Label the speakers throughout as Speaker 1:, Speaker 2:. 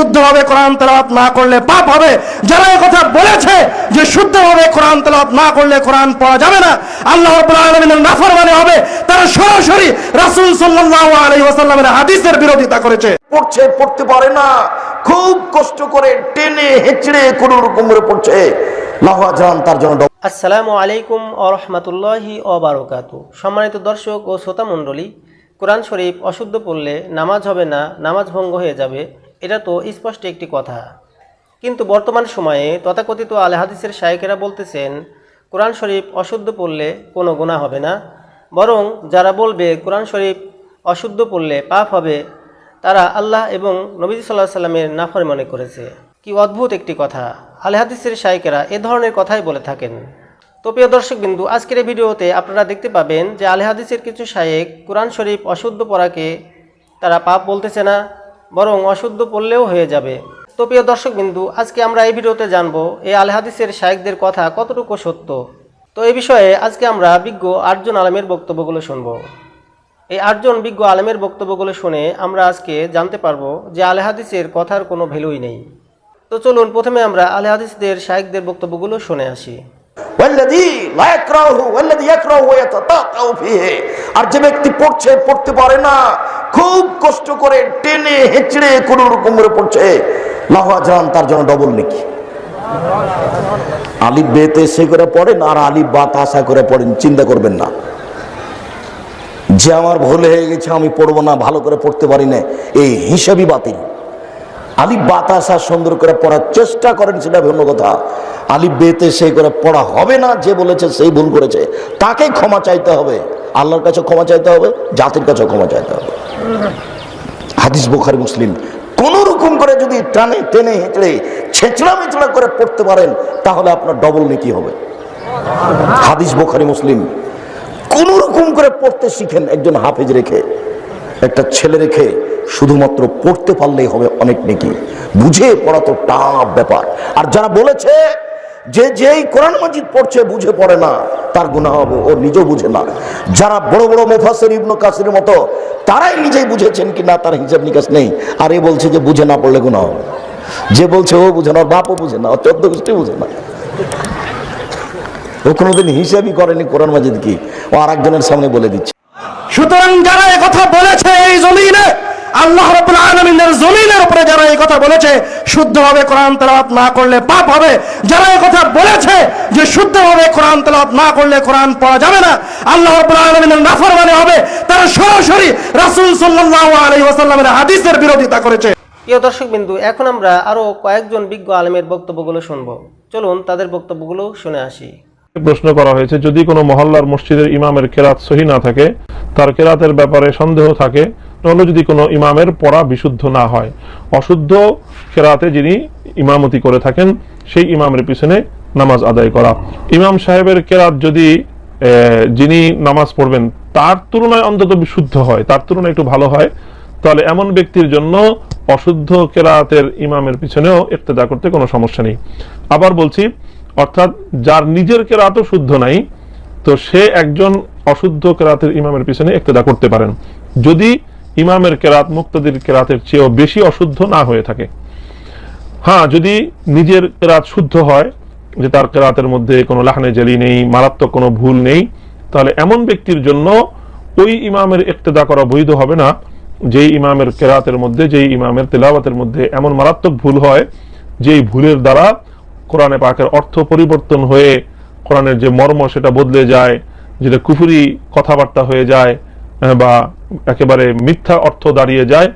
Speaker 1: শুদ্ধভাবে কোরআন তেলাওয়াত না করলে পাপ হবে। যারা কথা বলেছে যে শুদ্ধভাবে কোরআন তেলাওয়াত না করলে কোরআন পড়া যাবে না আল্লাহ রাব্বুল আলামিনের নাফরমানি হবে। তারা সরাসরি রাসূল সাল্লাল্লাহু আলাইহি ওয়াসাল্লামের হাদিসের বিরোধিতা করেছে।
Speaker 2: পড়ছে পড়তে পারে না। খুব কষ্ট করে টেনে হেঁচড়ে কোন রকম করে পড়ছে লাহাজান তার জন্য
Speaker 3: আসসালামু আলাইকুম ও রহমতুল্লাহি সম্মানিত দর্শক ও শ্রোতা মণ্ডলী কোরআন শরীফ অশুদ্ধ পড়লে নামাজ হবে না নামাজ ভঙ্গ হয়ে যাবে। এটা তো স্পষ্ট একটি কথা। কিন্তু বর্তমান সময়ে তথাকথিত আল হাদিসের শায়েকেরা বলতেছেন, কোরআন শরীফ অশুদ্ধ পড়লে কোনো গুণা হবে না। বরং যারা বলবে, কোরআন শরীফ অশুদ্ধ পড়লে পাপ হবে, তারা আল্লাহ এবং নবীজ সাল্লাহ সাল্লামের নাফর মনে করেছে। কি অদ্ভুত একটি কথা। আল হাদিসের শায়েকেরা এ ধরনের কথাই বলে থাকেন। তো প্রিয় দর্শক বিন্দু আজকের এই ভিডিওতে আপনারা দেখতে পাবেন যে আল হাদিসের কিছু শায়েক কোরআন শরীফ অশুদ্ধ পড়াকে তারা পাপ বলতেছে না বরং অশুদ্ধ পড়লেও হয়ে যাবে। তো প্রিয় দর্শক বিন্দু আজকে আমরা এই ভিডিওতে জানব এই আল হাদিসের শায়েকদের কথা কতটুকু সত্য। তো এই বিষয়ে আজকে আমরা বিজ্ঞ আটজন আলমের বক্তব্যগুলো শুনব। এই আটজন বিজ্ঞ আলেমের বক্তব্যগুলো শুনে আমরা আজকে জানতে পারব যে আলে হাদিসের কথার কোনো ভ্যালুই নেই। তো চলুন, প্রথমে আমরা আলে হাদিসদের শায়েকদের বক্তব্যগুলো শুনে আসি।
Speaker 2: আর যে ব্যক্তি পড়ছে, পড়তে পারে না। খুব কষ্ট করে টেনে হেঁচড়ে কোন রকম পড়ছে। লাহাজান তার জন্য ডবল নেকি। আলিফ বেতে সে করে পড়েন আর আলিফ বা তাসা করে পড়েন, চিন্তা করবেন না। যে আমার ভুল হয়ে গেছে, আমি পড়ব না, ভালো করে পড়তে পারি না, এই হিসাবই বাতিল। আলিফ বাতাসা সুন্দর করে পড়ার চেষ্টা করেন, সেটা ভিন্ন কথা। আলিফ বেতে সে করে পড়া হবে না, যে বলেছে সেই ভুল করেছে। তাকে ক্ষমা চাইতে হবে। আল্লাহর কাছে ক্ষমা চাইতে হবে, জাতির কাছে ক্ষমা চাইতে হবে। হাদিস বুখারি, মুসলিম। কোন রকম করে যদি টানে, টেনে, হেঁচড়ে, ছেঁচড়া মেচড়া করে পড়তে পারেন, তাহলে আপনার ডবল নেকি হবে। হাদিস বুখারি, মুসলিম। কোন রকম করে পড়তে শিখেন একজন হাফেজ রেখে, একটা ছেলে রেখে, শুধুমাত্র পড়তে পারলেই হবে অনেক নেকি। বুঝে পড়া তো টাফ ব্যাপার। আর যারা বলেছে যে যেই কোরআন মাজিদ পড়ছে বুঝে পড়ে না, তার গুণা হবে ও নিজেও বুঝে না। যারা বড় বড় মুফাসির ইবনু কাসির মতো, তারাই নিজেই বুঝেছেন কি না, তার হিসাব নিকাশ নেই। আর এ বলছে যে বুঝে না পড়লে গুণা হবে। যে বলছে ও বুঝে না বাপও বুঝে না চোদ্দ গোষ্ঠী বুঝে না। ও কোনোদিন হিসাবই করেনি কোরআন মাজিদ কি। ও আর একজনের সামনে বলে দিচ্ছে।
Speaker 1: সুতরাং যারা কথা বলেছে এই জমিনে, আল্লাহ রাব্বুল আলামিনের জমিনের উপরে যারা এই কথা বলেছে শুদ্ধভাবে কোরআন তেলাওয়াত না করলে পাপ হবে। যারা কথা বলেছে যে শুদ্ধভাবে কোরআন তেলাওয়াত না করলে কোরআন পড়া যাবে না আল্লাহ রাব্বুল আলামিনের নাফরমানি হবে। তারা সরাসরি রাসূল সাল্লাল্লাহু আলাইহি ওয়াসাল্লামের হাদিসের বিরোধিতা করেছে।
Speaker 3: প্রিয় দর্শক বিন্দু এখন আমরা আরও কয়েকজন বিজ্ঞ আলেমের বক্তব্যগুলো শুনব। চলুন তাদের বক্তব্যগুলো শুনে আসি।
Speaker 4: প্রশ্ন করা হয়েছে যদি কোনো মহল্লার মসজিদের ইমামের কেরাত সহি না থাকে তার কেরাতের ব্যাপারে সন্দেহ থাকে তাহলে যদি কোনো ইমামের পড়া বিশুদ্ধ না হয়, অশুদ্ধ কেরাতে যিনি ইমামতি করে থাকেন, সেই ইমামের পিছনে নামাজ আদায় করা। ইমাম সাহেবের কেরাত যদি যিনি নামাজ পড়বেন, তার তুলনায় অন্তত বিশুদ্ধ হয়, তার তুলনায় একটু ভালো হয়, তাহলে এমন ব্যক্তির জন্য অশুদ্ধ কেরাতের ইমামের পিছনেও ইক্তেদা করতে কোনো সমস্যা নেই। আবার বলছি, অর্থাৎ যার নিজের কেরাতও শুদ্ধ নাই, তো সে একজন অশুদ্ধ কেরাতের ইমামের পিছনে ইক্তেদা করতে পারেন। যদি ইমামের কেরাত, মুক্তাদির কেরাতের চেয়েও বেশি অশুদ্ধ না হয়ে থাকে। হ্যাঁ যদি নিজের কেরাত শুদ্ধ হয়, যে তার কেরাতের মধ্যে কোনো লাহানে জালি নেই, মারাত্মক কোনো ভুল নেই, তাহলে এমন ব্যক্তির জন্য ওই ইমামের ইক্তেদা করা বৈধ হবে না। যেই ইমামের কেরাতের মধ্যে, যেই ইমামের তেলাওয়াতের মধ্যে এমন মারাত্মক ভুল হয়, যেই ভুলের দ্বারা কোরআনে পাকের অর্থ পরিবর্তন হয়ে কোরআনের যে মর্ম সেটা বদলে যায়, যেটা কুফুরি কথাবার্তা হয়ে যায়, বা একেবারে মিথ্যা অর্থ দাঁড়িয়ে যায়।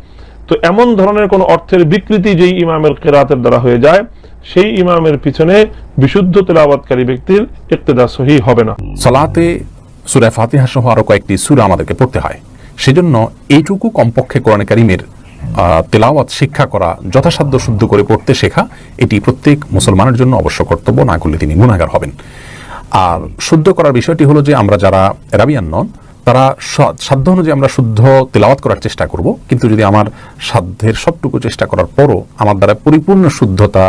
Speaker 4: তো এমন ধরনের কোন অর্থের বিকৃতি যেই ইমামের কেরাতের দ্বারা হয়ে যায়, সেই ইমামের পিছনে বিশুদ্ধ তেলাওয়াতকারী ব্যক্তির ইক্তেদা সহি হবে না।
Speaker 5: সলাতে সুরা ফাতিহা সহ আরও কয়েকটি সুরা আমাদেরকে পড়তে হয়। সেজন্য এইটুকু কমপক্ষে কোরআন কারিমের তেলাওয়াত শিক্ষা করা যথাসাধ্য শুদ্ধ করে পড়তে শেখা, এটি প্রত্যেক মুসলমানের জন্য অবশ্য কর্তব্য, না করলে তিনি গুণাগার হবেন। আর শুদ্ধ করার বিষয়টি হলো যে আমরা যারা রাবিয়ান নন তারা সাধ্য অনুযায়ী আমরা শুদ্ধ তেলাওয়াত করার চেষ্টা করব, কিন্তু যদি আমার সাধ্যের সবটুকু চেষ্টা করার পরও আমার দ্বারা পরিপূর্ণ শুদ্ধতা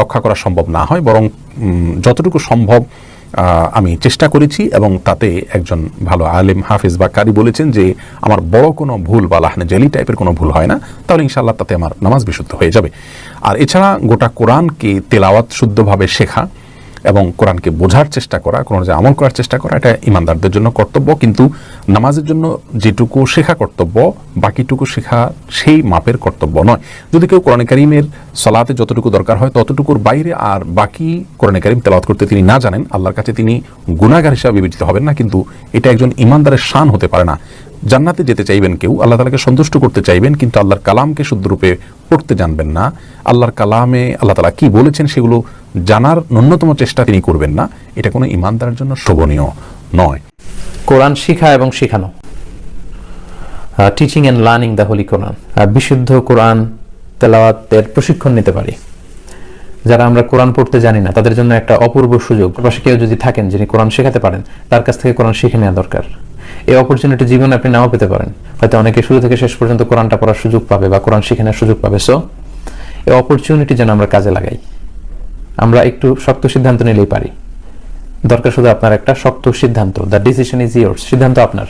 Speaker 5: রক্ষা করা সম্ভব না হয়, বরং যতটুকু সম্ভব আমি চেষ্টা করেছি এবং তাতে একজন ভালো আলেম হাফিজ বা কারি বলেছেন যে আমার বড় কোনো ভুল বা লাহনে জেলি টাইপের কোনো ভুল হয় না, তাহলে ইনশাআল্লাহ তাতে আমার নামাজ বিশুদ্ধ হয়ে যাবে। আর এছাড়া গোটা কোরআনকে তেলাওয়াত শুদ্ধভাবে শেখা এবং কোরআনকে বোঝার চেষ্টা করা কোরআন যে আমল করার চেষ্টা করা, এটা ইমানদারদের জন্য কর্তব্য। কিন্তু নামাজের জন্য যেটুকু শেখা কর্তব্য, বাকিটুকু শেখা সেই মাপের কর্তব্য নয়। যদি কেউ কোরআন করিমের সলাতে যতটুকু দরকার হয়, ততটুকুর বাইরে আর বাকি কোরআন করিম তেলাওয়াত করতে তিনি না জানেন, আল্লাহর কাছে তিনি গুণাগার হিসাবে বিবেচিত হবেন না, কিন্তু এটা একজন ইমানদারের শান হতে পারে না। জান্নাতে যেতে চাইবেন কেউ, আল্লাহ তালাকে সন্তুষ্ট করতে চাইবেন, কিন্তু আল্লাহর কালামকে শুদ্ধরূপে পড়তে জানবেন না। আল্লাহর কালামে আল্লাহ তালা কি বলেছেন সেগুলো জানার ন্যূনতম চেষ্টা তিনি করবেন না। এটা কোনো ইমানদারের জন্য শোভনীয় নয়।
Speaker 6: কোরআন শিখা এবং শেখানো। Teaching and learning the holy Quran বিশুদ্ধ কোরআন তেলাওয়াতের প্রশিক্ষণ নিতে পারি। যারা আমরা কোরআন পড়তে জানি না, তাদের জন্য একটা অপূর্ব সুযোগ। পাশে কেউ যদি থাকেন যিনি কোরআন শেখাতে পারেন, তার কাছ থেকে কোরআন শিখে নেওয়া দরকার। এই অপরচুনিটি জীবনে আপনি নাও পেতে পারেন। হয়তো অনেকে শুরু থেকে শেষ পর্যন্ত কোরআনটা পড়ার সুযোগ পাবে বা কোরআন শিখে নেওয়ার সুযোগ পাবে। সো এই অপরচুনিটি যেন আমরা কাজে লাগাই। আমরা একটু শক্ত সিদ্ধান্ত নিলেই পারি। দরকার শুধু আপনার একটা শক্ত সিদ্ধান্ত। দ্য ডিসিশন ইজ ইয়ার্স সিদ্ধান্ত আপনার।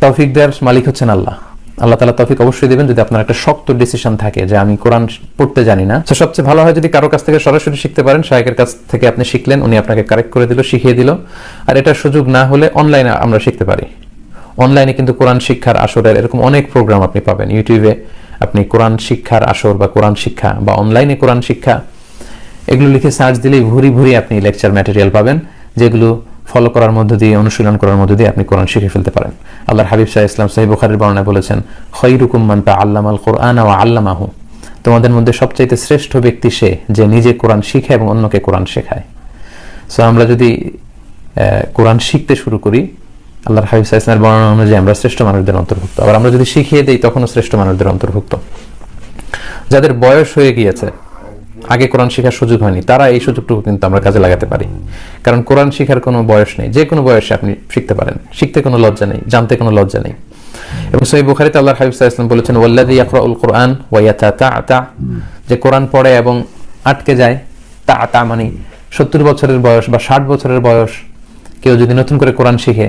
Speaker 6: তৌফিক দেওয়ার মালিক হচ্ছেন আল্লাহ। আল্লাহ তালা তৌফিক অবশ্যই দেবেন যদি আপনার একটা শক্ত ডিসিশন থাকে যে আমি কোরআন পড়তে জানি না। সবচেয়ে ভালো হয় যদি কারও কাছ থেকে সরাসরি শিখতে পারেন। শাহেকের কাছ থেকে আপনি শিখলেন, উনি আপনাকে কারেক্ট করে দিল, শিখিয়ে দিল। আর এটার সুযোগ না হলে অনলাইনে আমরা শিখতে পারি। অনলাইনে কিন্তু কোরআন শিক্ষার আসরের এরকম অনেক প্রোগ্রাম আপনি পাবেন। ইউটিউবে আপনি কোরআন শিক্ষার আসর বা কোরআন শিক্ষা বা অনলাইনে কোরআন শিক্ষা, এগুলো লিখে সার্চ দিলেই ভুরি ভুরি আপনি লেকচার ম্যাটেরিয়াল পাবেন, যেগুলো ফলো করার মধ্য দিয়ে, অনুশীলন করার মধ্য দিয়ে আপনি কোরআন শিখে ফেলতে পারেন। আল্লাহর হাবিব শাহ ইসলাম সাহিব বুখারের বর্ণায় বলেছেন, খৈরুকুম মান তা আল্লাম আল কোরআন ও আল্লামাহু। তোমাদের মধ্যে সবচাইতে শ্রেষ্ঠ ব্যক্তি সে যে নিজে কোরআন শিখে এবং অন্যকে কোরআন শেখায়। সো আমরা যদি কোরআন শিখতে শুরু করি, আল্লাহর হাবিব শাহ ইসলামের বর্ণনা অনুযায়ী আমরা শ্রেষ্ঠ মানুষদের অন্তর্ভুক্ত। আবার আমরা যদি শিখিয়ে দিই, তখনও শ্রেষ্ঠ মানুষদের অন্তর্ভুক্ত। যাদের বয়স হয়ে গিয়েছে আগে কোরআন শেখার সুযোগ হয়নি, তারা এই সুযোগটুকু কিন্তু আমরা কাজে লাগাতে পারি। কারণ কোরআন শেখার কোনো বয়স নেই, যে কোনো বয়সে আপনি শিখতে পারেন। শিখতে কোনো লজ্জা নেই, জানতে কোনো লজ্জা নেই। এবং সহি বুখারিতে আল্লাহ হাবিব ওয়াসাল্লাম বলেছেন, ওয়াল্লাযী ইয়াকরাউল কোরআন ওয়া ইয়াতাতা যে কোরআন পড়ে এবং আটকে যায়, তা তা মানে সত্তর বছরের বয়স বা ষাট বছরের বয়স, কেউ যদি নতুন করে কোরআন শিখে,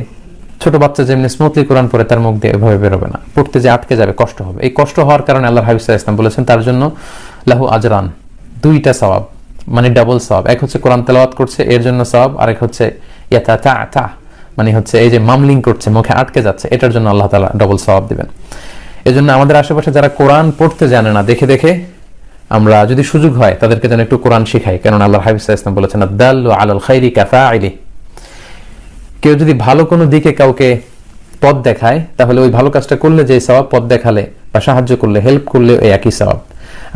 Speaker 6: ছোট বাচ্চা যেমনি স্মুথলি কোরআন পড়ে, তার মুখ দিয়ে এভাবে বেরোবে না। পড়তে যে আটকে যাবে, কষ্ট হবে। এই কষ্ট হওয়ার কারণে আল্লাহ হাবিব ওয়াসাল্লাম বলেছেন, তার জন্য লাহু আজরান। দুইটা সওয়াব মানে ডাবল সওয়াব। এক হচ্ছে কোরআন তেলাওয়াত করছে, এর জন্য সওয়াব, আরেক হচ্ছে ইয়াতা তা তা মানে হচ্ছে এই যে মামলিং করছে, মুখে আটকে যাচ্ছে, এটার জন্য আল্লাহ তাআলা ডাবল সওয়াব দিবেন। এজন্য আমাদের আশেপাশে যারা কোরআন পড়তে জানে না, দেখে দেখে আমরা যদি সুযোগ হয়, তাদেরকে যেন একটু কোরআন শিখাই। কারণ আল্লাহ আলাইহি ওয়াসাল্লাম বলেছেন আদাল্লু আলাল খাইরি কাফাইলি কেউ যদি ভালো কোনো দিকে কাউকে পথ দেখায়, তাহলে ওই ভালো কাজটা করলে যে সওয়াব, পথ দেখালে বা সাহায্য করলে হেল্প করলে ওই একই সওয়াব।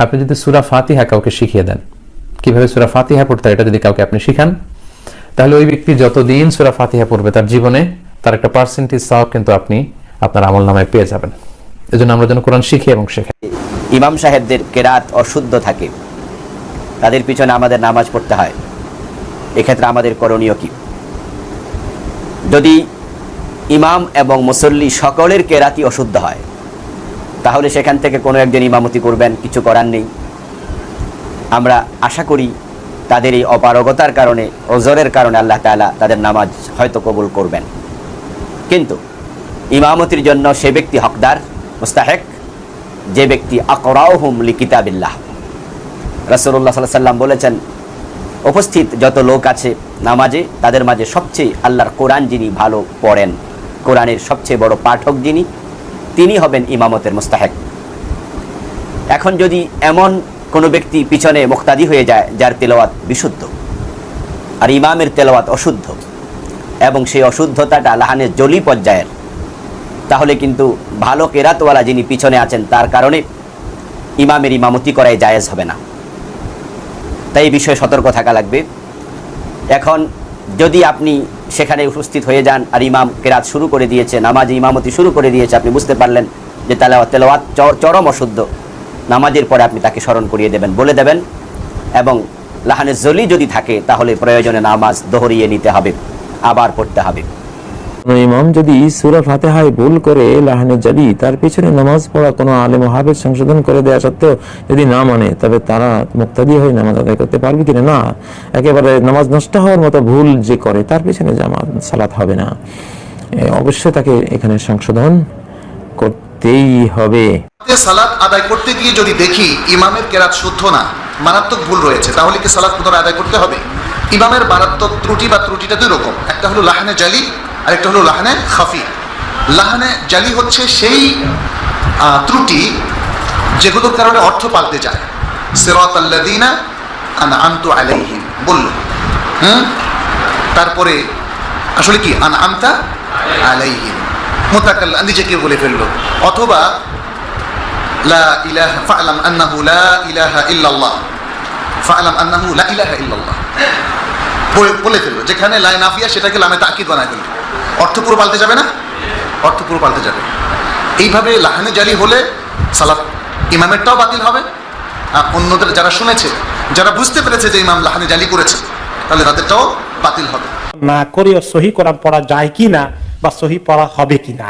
Speaker 6: আপনি যদি সুরা ফাতিহা কাউকে শিখিয়ে দেন, কীভাবে সুরা ফাতিহা পড়তে এটা যদি কাউকে আপনি শিখান, তাহলে ওই ব্যক্তি যতদিন সুরা ফাতিহা পড়বে তার জীবনে তার একটা পার্সেন্টেজ সওয়াব কিন্তু আপনি আপনার আমল নামায় পেয়ে যাবেন। এজন্য আমরা যেন কোরআন শিখি এবং শেখাই।
Speaker 7: ইমাম সাহেবদের কেরাত অশুদ্ধ থাকে। তাদের পিছনে আমাদের নামাজ পড়তে হয়। এক্ষেত্রে আমাদের করণীয় কি? যদি ইমাম এবং মুসল্লি সকলের কেরাতি অশুদ্ধ হয় তাহলে সেখান থেকে কোনো একজন ইমামতি করবেন, কিছু করার নেই। আমরা আশা করি তাদের এই অপারগতার কারণে ওজরের কারণে আল্লাহ তাআলা তাদের নামাজ হয়তো কবুল করবেন। কিন্তু ইমামতির জন্য সে ব্যক্তি হকদার, মুস্তাহেক, যে ব্যক্তি আকরাউহুম লিকিতাবিল্লাহ। রাসূলুল্লাহ সাল্লাল্লাহু আলাইহি সাল্লাম বলেছেন, উপস্থিত যত লোক আছে নামাজে, তাদের মাঝে সবচেয়ে আল্লাহর কোরআন যিনি ভালো পড়েন, কোরআনের সবচেয়ে বড় পাঠক যিনি তিনি হবেন ইমামতের মুস্তাহেক এখন যদি এমন কোনো ব্যক্তি পিছনে মুক্তাদি হয়ে যায়, যার তেলাওয়াত বিশুদ্ধ আর ইমামের তেলাওয়াত অশুদ্ধ এবং সেই অশুদ্ধতাটা লাহানের জলি পর্যায়ের, তাহলে কিন্তু ভালো কেরাতওয়ালা যিনি পিছনে আছেন, তার কারণে ইমামের ইমামতি করাই জায়েজ হবে না। তাই এই বিষয়ে সতর্ক থাকা লাগবে। এখন যদি আপনি সেখানে উপস্থিত হয়ে যান আর ইমাম কেরাত শুরু করে দিয়েছে, নামাজ ইমামতি শুরু করে দিয়েছে। আপনি বুঝতে পারলেন যে তাহলে তেলাওয়াত চরম অশুদ্ধ। নামাজের পরে আপনি তাকে স্মরণ করিয়ে দেবেন, বলে দেবেন। এবং লাহানের জলি যদি থাকে, তাহলে প্রয়োজনে নামাজ দোহরিয়ে নিতে হবে, আবার পড়তে হবে।
Speaker 8: ইমাম যদি সুরা ভুল করে, লাহানে জালি তার পিছনে নামাজ পড়া কোনো আলেম সংশোধন করে দেওয়া সত্ত্বেও যদি না মানে তবে তারা মুক্তাদি হয়ে নামাজ আদায় করতে পারবে কিনা? না। একেবারে নামাজ নষ্ট হওয়ার মতো ভুল যে করে, তার পিছনে সালাত হবে না। অবশ্যই তাকে এখানে সংশোধন করতেই হবে।
Speaker 9: সালাত আদায় করতে গিয়ে যদি দেখি ইমামের কেরাত শুদ্ধ না, মারাত্মক ভুল রয়েছে, তাহলে কি সালাত পুনরায় আদায় করতে হবে? ইমামের মারাত্মক ত্রুটি বা ত্রুটিটা দুই রকম। একটা হলো লাহানে জালি আর একটা হলো লাহানে খাফি। লাহানে জালি হচ্ছে সেই ত্রুটি যেগুলোর কারণে অর্থ পাল্টে যায়। সিরাত আল্লাদিনা আন আন্তু আলাইহিম। বলল, হুম? তারপরে আসলে কি? আন আমতা আলাইহিম। মোতাকাল নিজেকে বলে ফেলল। অথবা, লা ইলাহা, ফা'লাম আন্নাহু লা ইলাহা ইল্লাল্লাহ। ফা'লাম আন্নাহু লা ইলাহা ইল্লাল্লাহ। বলে- ফেলল। যেখানে লাই নাফিয়া, সেটাকে লামে তাকিদ বানায় ফেলল। অর্থ পুরো পাল্টে যাবে না? অর্থ পুরো পাল্টে যাবে। এইভাবে লাহানে জারি হলে সালাত ইমামেরটাও বাতিল হবে। আর অন্যদের যারা শুনেছে, যারা বুঝতে পেরেছে যে ইমাম লাহানে জালি করেছে, তাহলে তাদেরটাও বাতিল হবে।
Speaker 10: না করেও, সহি কোরআন পড়া যায় কি না বা সহি পড়া হবে কি না?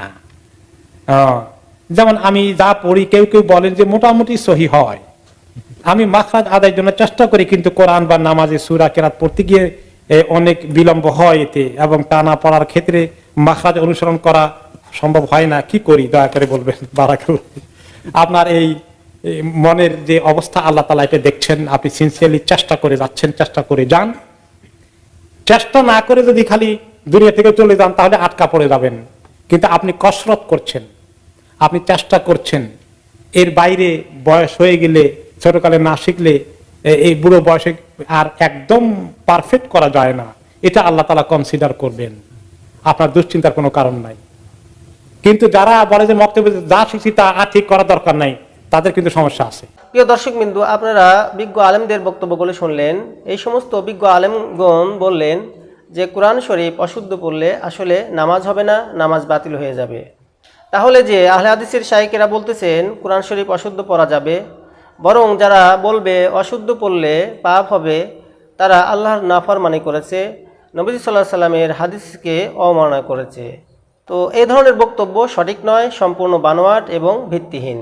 Speaker 10: যেমন আমি যা পড়ি, কেউ কেউ বলেন যে মোটামুটি সহি হয়। আমি মাখরাজ আদায়ের জন্য চেষ্টা করি, কিন্তু কোরআন বা নামাজে সুরা কেরাত পড়তে গিয়ে অনেক বিলম্ব হয় এতে এবং টানা পড়ার ক্ষেত্রে মাখরাজ অনুসরণ করা সম্ভব হয় না। কি করি? দয়া করে বলবেন। বারাকাল্লাহ। আপনার এই মনের যে অবস্থা আল্লাহ তালা এটা দেখছেন। আপনি সিনসিয়ারলি চেষ্টা করে যাচ্ছেন, চেষ্টা করে যান। চেষ্টা না করে যদি খালি দুনিয়া থেকে চলে যান, তাহলে আটকা পড়ে যাবেন। কিন্তু আপনি কসরত করছেন। আপনি চেষ্টা করছেন। এর বাইরে বয়স হয়ে গেলে, ছোটকালে না শিখলে এই বুড়ো বয়সে আর একদম পারফেক্ট করা যায় না। এটা আল্লাহ তালা কনসিডার করবেন। আপনার দুশ্চিন্তার কোনো কারণ নাই। কিন্তু যারা বলে যে মক্তব্য যা শিখছি তা আর ঠিক করা দরকার নাই, তাদের কিন্তু সমস্যা আছে।
Speaker 3: প্রিয় দর্শক বিন্দু, আপনারা বিজ্ঞ আলেমদের বক্তব্যগুলো শুনলেন। এই সমস্ত বিজ্ঞ আলেমগণ বললেন যে, কোরআন শরীফ অশুদ্ধ পড়লে আসলে নামাজ হবে না, নামাজ বাতিল হয়ে যাবে। তাহলে যে আহলে হাদিসের শাইকেরা বলতেছেন, কোরআন শরীফ অশুদ্ধ পড়া যাবে বরং যারা বলবে, অশুদ্ধ পড়লে পাপ হবে, তারা আল্লাহর নাফরমানি করেছে। নবী সাল্লাহ সাল্লামের হাদিসকে অমাননা করেছে। তো এই ধরনের বক্তব্য সঠিক নয়, সম্পূর্ণ বানোয়াট এবং ভিত্তিহীন।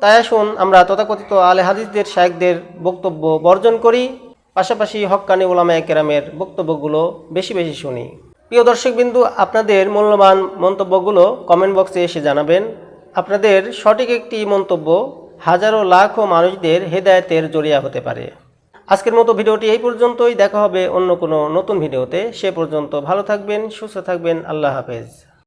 Speaker 3: তাই আসুন আমরা তথাকথিত আলে হাদিসদের শায়েকদের বক্তব্য বর্জন করি। পাশাপাশি হক্কানি ওলামায় কেরামের বক্তব্যগুলো বেশি বেশি শুনি। প্রিয় দর্শকবিন্দু, আপনাদের মূল্যবান মন্তব্যগুলো কমেন্ট বক্সে এসে জানাবেন। আপনাদের সঠিক একটি মন্তব্য হাজারো লাখো মানুষদের হেদায়তের জরিয়া হতে পারে। আজকের মতো ভিডিওটি এই পর্যন্তই। দেখা হবে অন্য কোনো নতুন ভিডিওতে। সে পর্যন্ত ভালো থাকবেন, সুস্থ থাকবেন। আল্লাহ হাফেজ।